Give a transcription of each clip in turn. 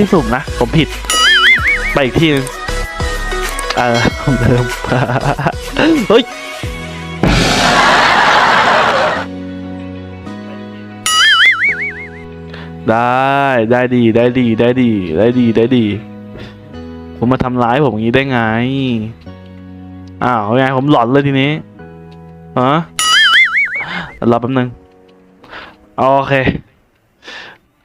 ที่สุ่มนะ ผมผิด ไปอีกที่นึงเออผมเริ่มเฮ้ยได้ได้ดีได้ดีได้ดีได้ดีได้ดี ผมมาทำร้ายผมอย่างนี้ได้ไง อ้าวไงผมหลอนเลยทีนี้ฮะรอแป๊บนึง โอเค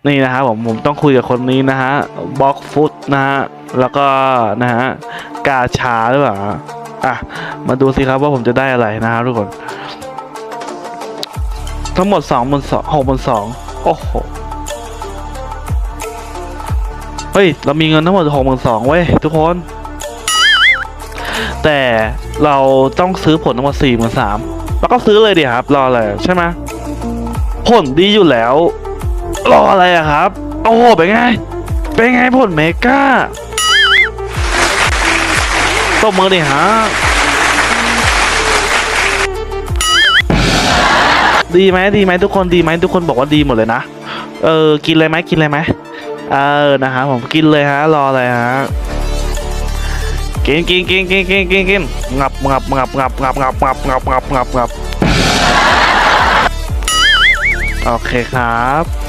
นี่นะครับผมผมต้องคุยกับคนนี้นะฮะบล็อกฟุตนะฮะแล้วก็นะฮะกาชาหรือเปล่าอะมาดูสิครับว่าผมจะได้อะไรนะครับทุกคน ทั้งหมดสองบนสองหกบนสองโอ้โหเฮ้ยเรามีเงินทั้งหมดหกหมื่นสองเว้ยทุกคน แต่เราต้องซื้อผลทั้งหมดสี่หมื่นสามแล้วก็ซื้อเลยดิครับรออะไรใช่ไหมผลดีอยู่แล้ว รออะไรอะครับ โอ้โหเป็นไง เป็นไงผลเมกาตบมือดิฮะ ดีไหมดีไหมทุกคนดีไหมทุกคนบอกว่าดีหมดเลยนะ เออ กินเลยไหมกินเลยไหมเออ นะครับผมกินเลยฮะ รอเลยฮะ กินกินกินกินกินกินกินงับงับงับงับงับงับงับงับงับงับงับโอเคครับ